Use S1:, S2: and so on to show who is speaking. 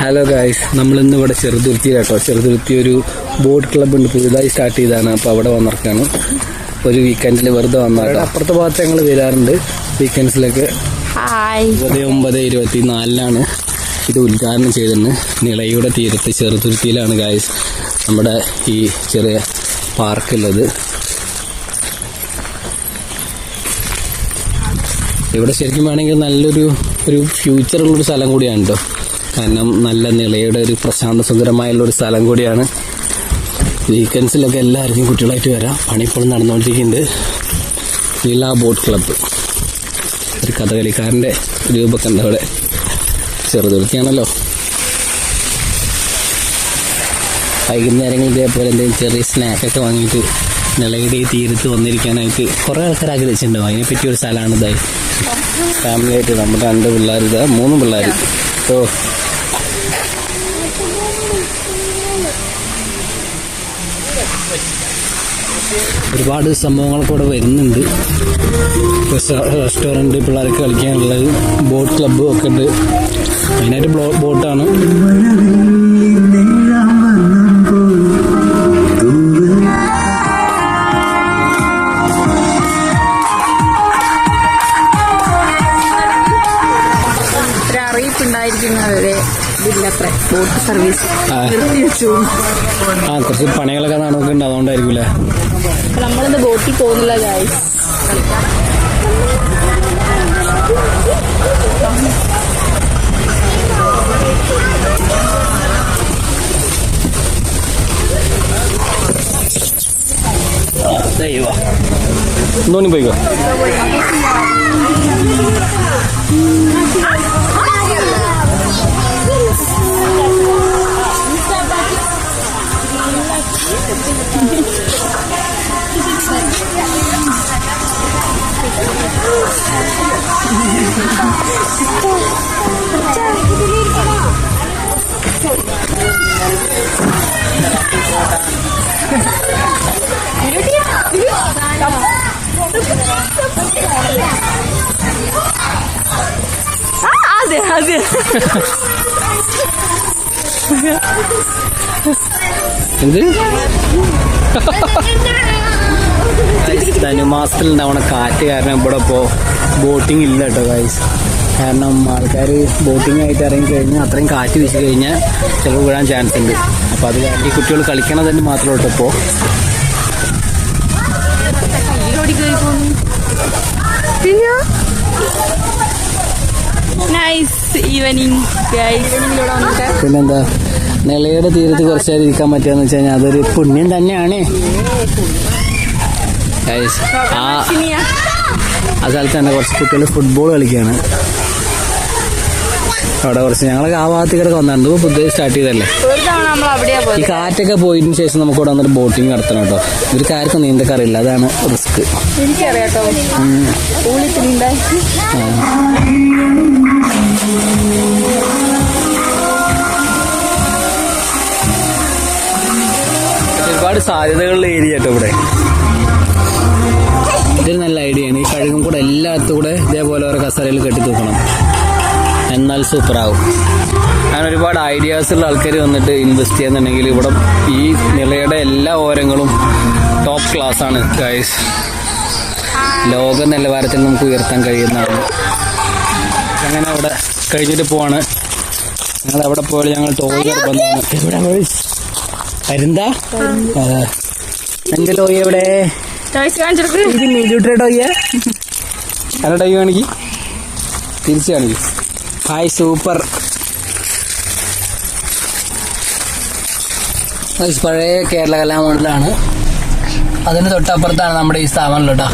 S1: Hello guys നമ്മൾ ഇന്ന് ഇവിടെ ചെറുതുരുത്തിയിലാട്ടോ. ചെറുതുരുത്തി ഒരു ബോട്ട് ക്ലബ് ഉണ്ട്. പുതുതായി സ്റ്റാർട്ട് ചെയ്താണ് അപ്പോൾ അവിടെ വന്നിറക്കാണ്. ഒരു വീക്കെൻഡിൽ വെറുതെ വന്നാട്ടോ അപ്പുറത്തെ ഭാഗത്ത് ഞങ്ങൾ വരാറുണ്ട്. വീക്കെൻഡ്സിലൊക്കെ ഒമ്പത് ഒമ്പത് ഇരുപത്തി നാലിനാണ് ഇത് ഉദ്ഘാടനം ചെയ്തിരുന്നത് നിളയുടെ തീരത്ത് ചെറുതുരുത്തിയിലാണ് ഗായ്സ് നമ്മുടെ ഈ ചെറിയ പാർക്കുള്ളത്. ഇവിടെ ശരിക്കും വേണമെങ്കിൽ നല്ലൊരു ഒരു ഫ്യൂച്ചറുള്ളൊരു സ്ഥലം കൂടിയാണ് കേട്ടോ കാരണം നല്ല നിളയുടെ ഒരു പ്രശാന്ത സുന്ദരമായുള്ള ഒരു സ്ഥലം കൂടിയാണ്. വീക്കെൻഡ്സിലൊക്കെ എല്ലാവർക്കും കുട്ടികളായിട്ട് വരാം. പണി ഇപ്പോൾ നടന്നുകൊണ്ടിരിക്കുന്നുണ്ട്. നില ബോട്ട് ക്ലബ്ബ് ഒരു കഥകളിക്കാരന്റെ രൂപമൊക്കെ ഉണ്ട് അവിടെ ചെറുതുരുത്തിയാണല്ലോ വൈകുന്നേരങ്ങളിൽ ഇതേപോലെ എന്തെങ്കിലും ചെറിയ സ്നാക്കൊക്കെ വാങ്ങിയിട്ട് നിളയുടെ ഈ തീരത്ത് വന്നിരിക്കാനായിട്ട് കുറേ ആൾക്കാർ ആഗ്രഹിച്ചിട്ടുണ്ടാവും. അതിനെ പറ്റിയ ഒരു സ്ഥലമാണ് ഇതായി. ഫാമിലിയായിട്ട് നമ്മുടെ രണ്ട് പിള്ളേർ ഇതാ മൂന്ന് പിള്ളേർ ഓ ഒരുപാട് സംഭവങ്ങളൊക്കെ ഇവിടെ വരുന്നുണ്ട്. റെസ്റ്റോറന്റ് പിള്ളേർക്ക് കളിക്കാനുള്ളത് ബോട്ട് ക്ലബ്ബും ഒക്കെ ഉണ്ട്. മെയിനായിട്ട് ബോട്ടാണ്
S2: ഇതില്ലത്രേ ബോട്ട് സർവീസ്
S1: ആ.
S2: നിർത്തിവെച്ചു
S1: ആ കുറച്ച് പണികളൊക്കെ നടക്കുന്നുണ്ട് അതുകൊണ്ടായിരിക്കും
S2: അപ്പൊ നമ്മളിന്ന് ബോട്ടിൽ പോകുന്നില്ല ഗായ്സ്
S1: ദൈവം. പോയിക്കോ
S2: ആ അതെ അതെ
S1: എന്ത്? ധനുമാസത്തിൽ ഉണ്ടാവണ കാറ്റ് കാരണം ഇവിടെ ഇപ്പോൾ ബോട്ടിംഗ് ഇല്ല കേട്ടോ ഗൈസ് കാരണം ആൾക്കാർ ബോട്ടിംഗ് ആയിട്ട് ഇറങ്ങി കഴിഞ്ഞാൽ അത്രയും കാറ്റ് വീശി കഴിഞ്ഞാൽ ചിലവ് വീഴാൻ ചാൻസ് ഉണ്ട്. അപ്പോൾ അത് ഈ കുട്ടികൾ കളിക്കണത് തന്നെ മാത്രമേ ഉള്ളൂ ഇപ്പോൾ
S2: പിന്നെ? നൈസ് ഈവനിങ്
S1: പിന്നെന്താ? നിളയുടെ തീരത്ത് കുറച്ച് നേരം ഇരിക്കാൻ പറ്റുകയെന്ന് വെച്ച് കഴിഞ്ഞാൽ അതൊരു പുണ്യം തന്നെയാണ്. ആ സ്ഥലത്ത് തന്നെ കുറച്ച് കുട്ടികൾ ഫുട്ബോൾ കളിക്കുകയാണ്. അവിടെ കുറച്ച് ഞങ്ങളൊക്കെ ആ ഭാഗത്തേക്കൊക്കെ വന്നിട്ടുണ്ട് ഇപ്പോൾ പുതിയ സ്റ്റാർട്ട് ചെയ്തല്ലേ
S2: ഒരു
S1: ഈ കാറ്റൊക്കെ പോയതിനു ശേഷം നമുക്ക് ഇവിടെ വന്നിട്ട് ബോട്ടിംഗ് നടത്തണം കേട്ടോ. ഇവർക്ക് ആർക്കും നീന്തക്കറിയില്ല അതാണ് റിസ്ക് ഒരുപാട് സാധ്യതകളുള്ള ഏരിയ കേട്ടോ ഇവിടെ. സൂപ്പറാവും. അങ്ങനെ ഒരുപാട് ഐഡിയാസ് ഉള്ള ആൾക്കാർ വന്നിട്ട് ഇൻവെസ്റ്റ് ചെയ്യുന്നുണ്ടെങ്കിൽ ഇവിടെ ഈ നിലയുടെ എല്ലാ ഓരങ്ങളും ടോപ്പ് ക്ലാസ് ആണ് ഗൈസ് ലോക നിലവാരത്തിൽ നമുക്ക് ഉയർത്താൻ കഴിയുന്നതാണ്. അങ്ങനെ അവിടെ കഴിഞ്ഞിട്ട് പോവാണ്. ഞങ്ങൾ അവിടെ പോയാലും ഞങ്ങൾ ടോയ് നിർബന്ധമാണ് എവിടെ? പരുന്താ. എന്റെ ടോയ് എവിടെ? ടോയ്യ ടോയ് കാണിക്ക് തിരിച്ചു കാണിക്ക്. ഹായ് സൂപ്പർ പഴയ കേരള കലാമണ്ഡലാണ് അതിന് തൊട്ടപ്പുറത്താണ് നമ്മുടെ ഈ സ്ഥാപനം കേട്ടോ.